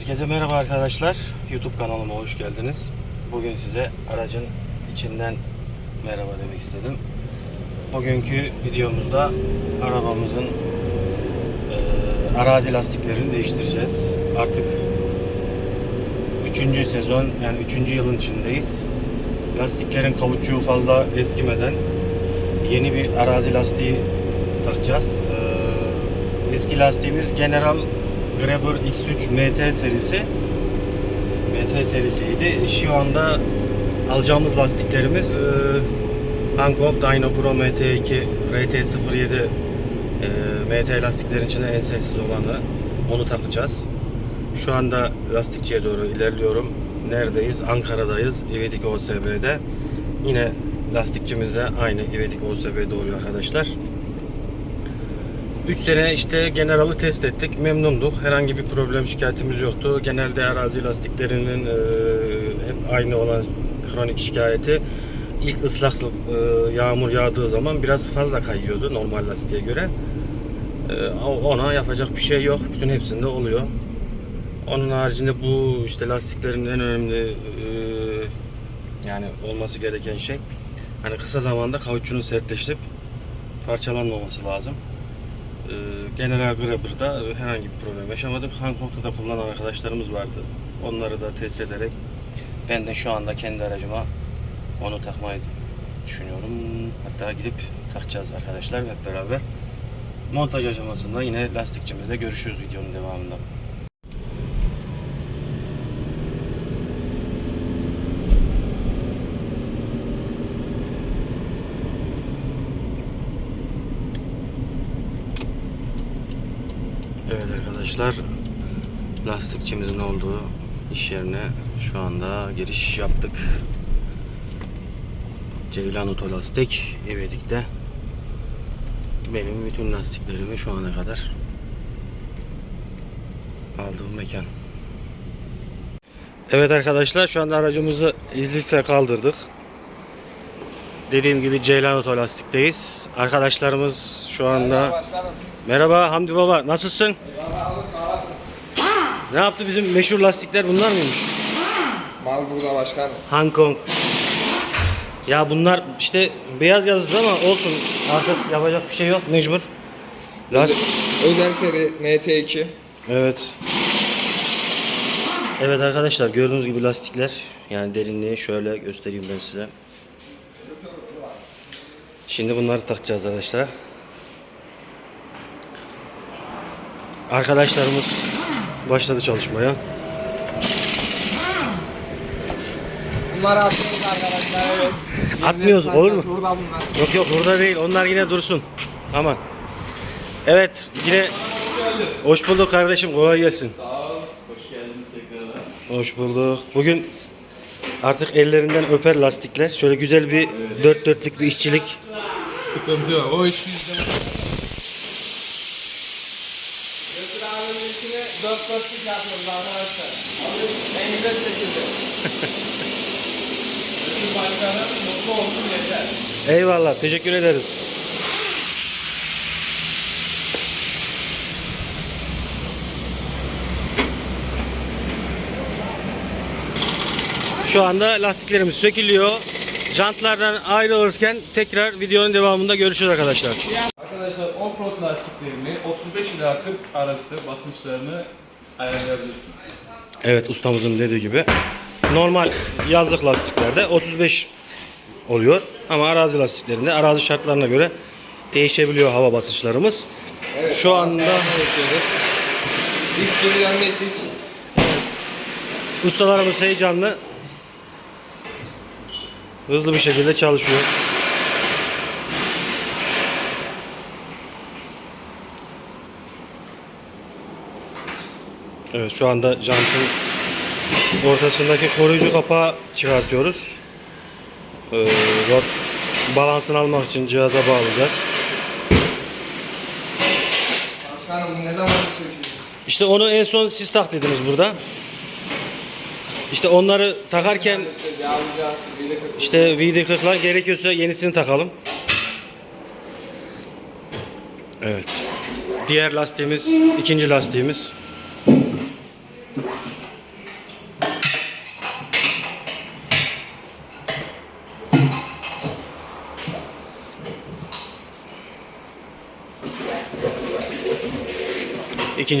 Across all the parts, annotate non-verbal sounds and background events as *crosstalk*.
Herkese merhaba arkadaşlar. YouTube kanalıma hoş geldiniz. Bugün size aracın içinden merhaba demek istedim. Bugünkü videomuzda arabamızın eee, arazi lastiklerini değiştireceğiz. Artık 3. sezon yani 3. yılın içindeyiz. Lastiklerin kavuççuğu fazla eskimeden yeni bir arazi lastiği takacağız. Eee, eski lastiğimiz General Grabber X3 MT serisi. MT serisiydi. Şu anda alacağımız lastiklerimiz Hankook Dyno Pro MT2 RT07 eee, MT lastiklerin içinde en sessiz olanı. Onu takacağız. Şu anda lastikçiye doğru ilerliyorum. Neredeyiz? Ankara'dayız. İvedik OSB'de. Yine lastikçimiz de aynı İvedik OSB'de oluyor arkadaşlar. 3 sene işte General'ı test ettik. Memnunduk. Herhangi bir problem şikayetimiz yoktu. Genelde arazi lastiklerinin e, hep aynı olan kronik şikayeti ilk ıslaklık e, yağmur yağdığı zaman biraz fazla kayıyordu normal lastiğe göre. E, ona yapacak bir şey yok. Bütün hepsinde oluyor. Onun haricinde bu işte lastiklerin en önemli e, yani olması gereken şey hani kısa zamanda kauçunun sertleşip parçalanmaması lazım. Ee, General Grabber'da herhangi bir problem yaşamadık. Hankook'ta da kullanan arkadaşlarımız vardı. Onları da test ederek ben de şu anda kendi aracıma onu takmayı düşünüyorum. Hatta gidip takacağız arkadaşlar hep beraber. Montaj aşamasında yine lastikçimizle görüşürüz videonun devamında. Evet arkadaşlar lastikçimizin olduğu iş yerine şu anda giriş yaptık. Ceylan Otolastik İvedik'te benim bütün lastiklerimi şu ana kadar aldığım mekan. Evet arkadaşlar şu anda aracımızı İzlik'te kaldırdık. Dediğim gibi Ceylan Otolastik'teyiz. Arkadaşlarımız şu anda Başkanım. Merhaba Hamdi Baba nasılsın? Ne yaptı bizim meşhur lastikler bunlar mıymış? Mal burada başkanım. Hong Kong. Ya bunlar işte beyaz yazısı ama olsun artık yapacak bir şey yok mecbur. Last Özel seri MT2. Evet. Evet arkadaşlar gördüğünüz gibi lastikler yani derinliği şöyle göstereyim ben size. Şimdi bunları takacağız arkadaşlar. Arkadaşlarımız başladı çalışmaya. Bunları atıyoruz arkadaşlar evet. Atmıyoruz, Yeni olur mu? Burada bunlar. Yok yok burada değil. Onlar yine dursun. Aman. Evet yine hoş bulduk kardeşim. Kolay gelsin. Sağ ol. Hoş geldiniz tekrardan. Hoş bulduk. Bugün artık ellerinden öper lastikler. Şöyle güzel bir dört dörtlük bir işçilik. Sıkıntı yok. O iş bizde. Özür abinin içine dört dörtlük yapıyoruz arkadaşlar. En güzel şekilde. Bütün başkanım mutlu olsun yeter. Eyvallah. Teşekkür ederiz. Şu anda lastiklerimiz sökülüyor. Jantlardan ayrılırken tekrar videonun devamında görüşürüz arkadaşlar. Arkadaşlar offroad lastiklerini 35 ila 40 arası basınçlarını ayarlayabilirsiniz. Evet ustamızın dediği gibi. Normal yazlık lastiklerde 35 oluyor. Ama arazi lastiklerinde arazi şartlarına göre değişebiliyor hava basınçlarımız. Evet, Şu anda. İlk geri dönmesi için. ustalarımız heyecanlı. Hızlı bir şekilde çalışıyor. Evet şu anda jantın ortasındaki koruyucu kapağı çıkartıyoruz. Ee, rot balansını almak için cihaza bağlayacağız. Başkanım bu ne zaman sökülüyor? İşte onu en son siz tak dediniz burada. İşte onları takarken işte VD40'lar gerekiyorsa yenisini takalım. Evet. Diğer lastiğimiz, ikinci lastiğimiz.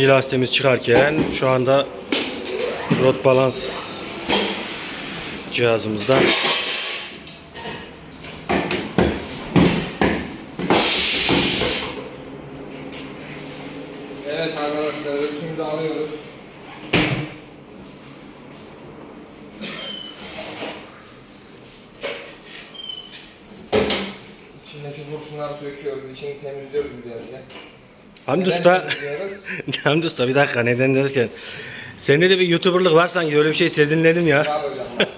İkinci lastiğimiz çıkarken şu anda rot balans cihazımızda Evet arkadaşlar ölçümümüzü alıyoruz. İçindeki kurşunları söküyoruz, içini temizliyoruz güzelce. Hamdi Neden Usta? *laughs* Hamdi Usta bir dakika neden derken Sende de bir YouTuber'lık var sanki öyle bir şey sezinledim ya. Var hocam. *laughs*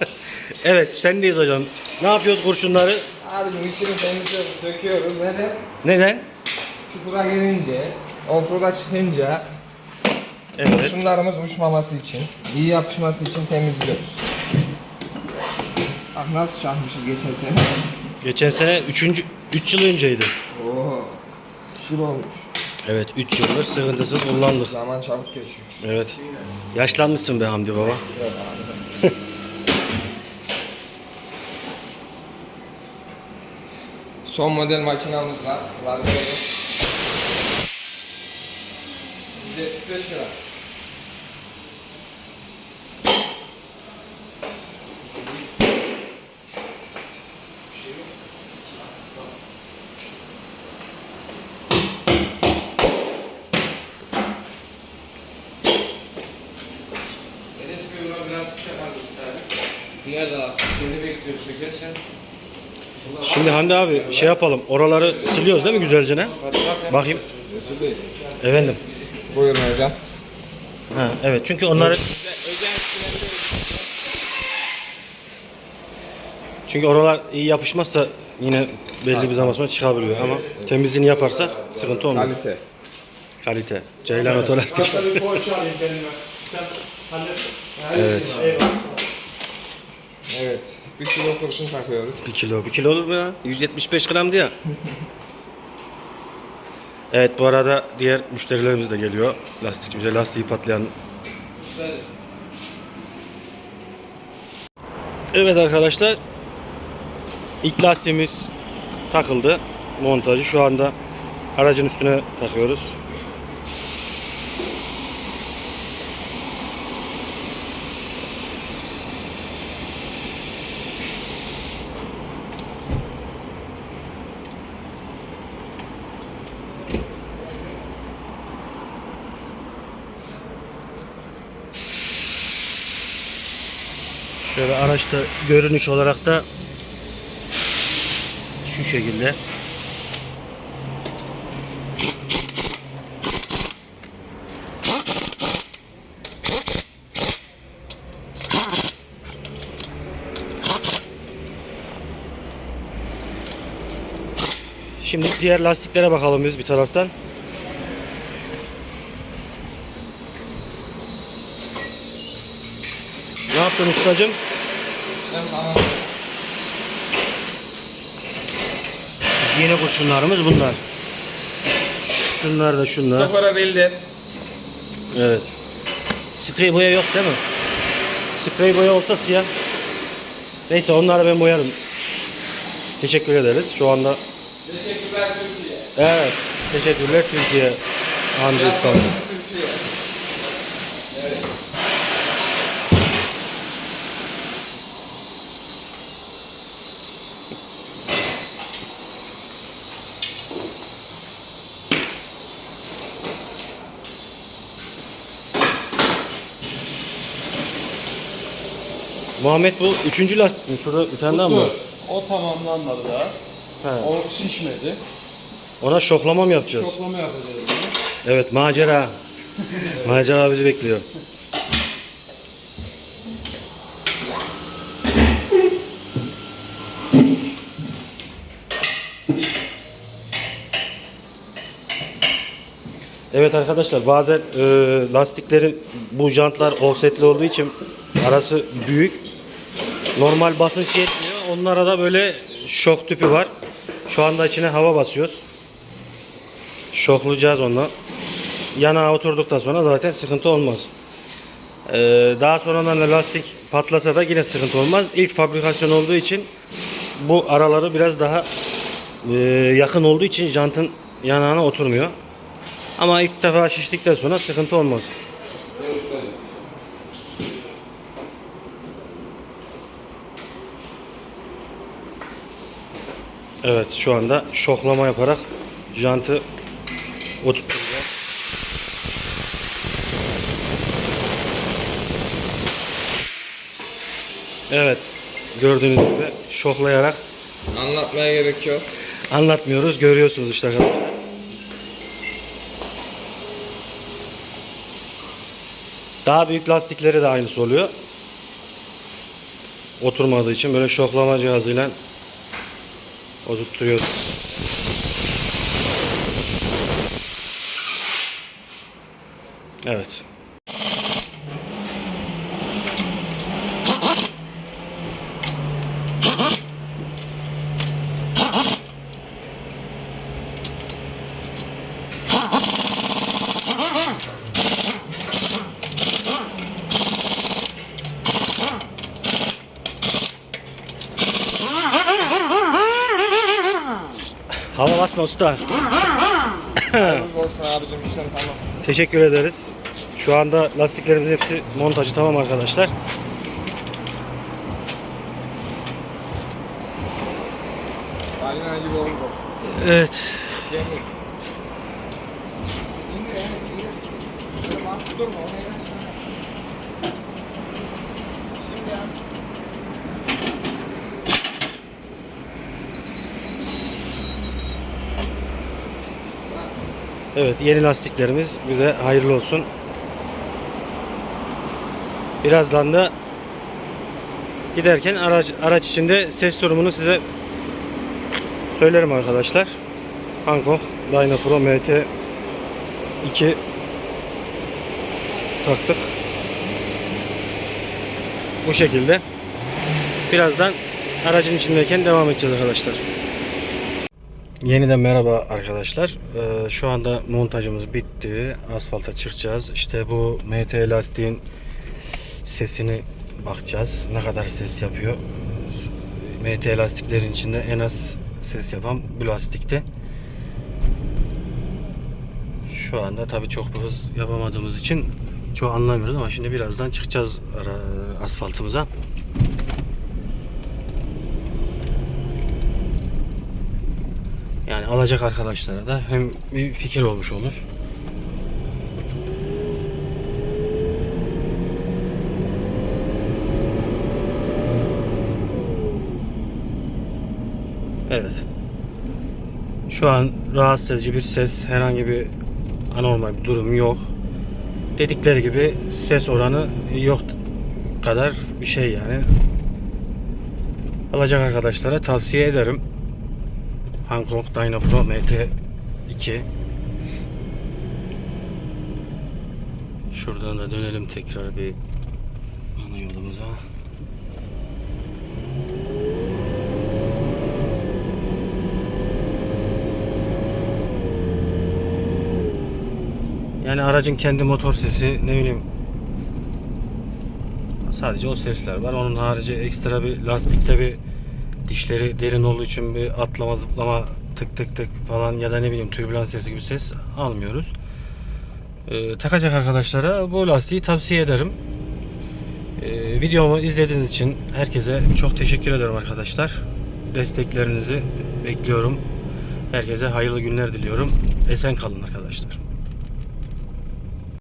Evet sendeyiz hocam. Ne yapıyoruz kurşunları? Abicim içini temizliyoruz, söküyoruz. Neden? Neden? Çukura girince, offroad'a çıkınca Evet. kurşunlarımız uçmaması için, iyi yapışması için temizliyoruz. Bak nasıl çakmışız geçen sene. Geçen sene 3. 3 yıl önceydi. Oo. Şir olmuş. Evet 3 yıldır sıkıntısız kullandık. Zaman çabuk geçiyor. Evet. Yaşlanmışsın be Hamdi baba. *laughs* Son model makinamız var. Lazer. 175 lira. Diğer de seni bekliyor şekersen. Şimdi Hamdi abi şey yapalım. Oraları siliyoruz değil mi güzelce ne? Bakayım. Efendim. Buyurun hocam. Ha, evet çünkü onları çünkü oralar iyi yapışmazsa yine belli bir zaman sonra çıkabiliyor ama temizliğini yaparsak sıkıntı olmaz. Kalite. Kalite. Ceylan otolastik. Evet. Evet. Bir kilo kurşun takıyoruz. 1 kilo. 1 kilo olur mu ya? 175 gramdı ya. Evet bu arada diğer müşterilerimiz de geliyor. Lastikçimize lastiği patlayan. Evet arkadaşlar. İlk lastiğimiz takıldı. Montajı şu anda aracın üstüne takıyoruz. Şöyle araçta görünüş olarak da şu şekilde. Şimdi diğer lastiklere bakalım biz bir taraftan. Yaptın tamam. Yeni kurşunlarımız bunlar. Şunlar da şunlar. Sıfıra bildi. Evet. Sprey boya yok değil mi? Sprey boya olsa siyah. Neyse onları ben boyarım. Teşekkür ederiz. Şu anda Teşekkürler Türkiye. evet. Teşekkürler Türkiye. Hamdi Muhammed bu üçüncü lastik mi? Şurada bir tane daha mı var? Dört. O tamamlanmadı daha. He. O şişmedi. Ona şoklama mı yapacağız? Çoklama yapacağız. bunu. Evet macera. *laughs* macera bizi bekliyor. Evet arkadaşlar bazen e, lastiklerin bu jantlar offsetli olduğu için arası büyük. Normal basınç yetmiyor. Onlara da böyle şok tüpü var. Şu anda içine hava basıyoruz. Şoklayacağız onu. Yanağa oturduktan sonra zaten sıkıntı olmaz. Ee, daha sonradan da lastik patlasa da yine sıkıntı olmaz. İlk fabrikasyon olduğu için bu araları biraz daha e, yakın olduğu için jantın yanağına oturmuyor. Ama ilk defa şiştikten sonra sıkıntı olmaz. Evet şu anda şoklama yaparak jantı oturtacağız. Evet gördüğünüz gibi şoklayarak Anlatmaya gerek yok. anlatmıyoruz görüyorsunuz işte arkadaşlar. Daha büyük lastikleri de aynısı oluyor. Oturmadığı için böyle şoklama cihazıyla oturtuyoruz. Evet. Basma usta. Hayırlı olsun abicim işlem tamam. Teşekkür ederiz. Şu anda lastiklerimiz hepsi montajı tamam arkadaşlar. Balina gibi oldu. Evet. Yani indir. Böyle bastı durma onu yanaştır. Şimdi ya. Evet yeni lastiklerimiz bize hayırlı olsun. Birazdan da giderken araç, araç içinde ses durumunu size söylerim arkadaşlar. Hankook Dyna Pro MT 2 taktık. Bu şekilde. Birazdan aracın içindeyken devam edeceğiz arkadaşlar. Yeniden merhaba arkadaşlar. Ee, şu anda montajımız bitti. Asfalta çıkacağız. İşte bu MT lastiğin sesini bakacağız. Ne kadar ses yapıyor. MT lastiklerin içinde en az ses yapan bu lastikte. Şu anda tabii çok hız yapamadığımız için çok anlamıyoruz ama şimdi birazdan çıkacağız ara- asfaltımıza. Yani alacak arkadaşlara da hem bir fikir olmuş olur. Evet. Şu an rahatsız edici bir ses, herhangi bir anormal bir durum yok. Dedikleri gibi ses oranı yok kadar bir şey yani. Alacak arkadaşlara tavsiye ederim. Hankook Dyna Pro MT2 Şuradan da dönelim tekrar bir ana yolumuza. Yani aracın kendi motor sesi ne bileyim sadece o sesler var. Onun harici ekstra bir lastikte bir dişleri derin olduğu için bir atlama zıplama tık tık tık falan ya da ne bileyim türbülans sesi gibi ses almıyoruz. Ee, takacak arkadaşlara bu lastiği tavsiye ederim. Ee, videomu izlediğiniz için herkese çok teşekkür ederim arkadaşlar. Desteklerinizi bekliyorum. Herkese hayırlı günler diliyorum. Esen kalın arkadaşlar.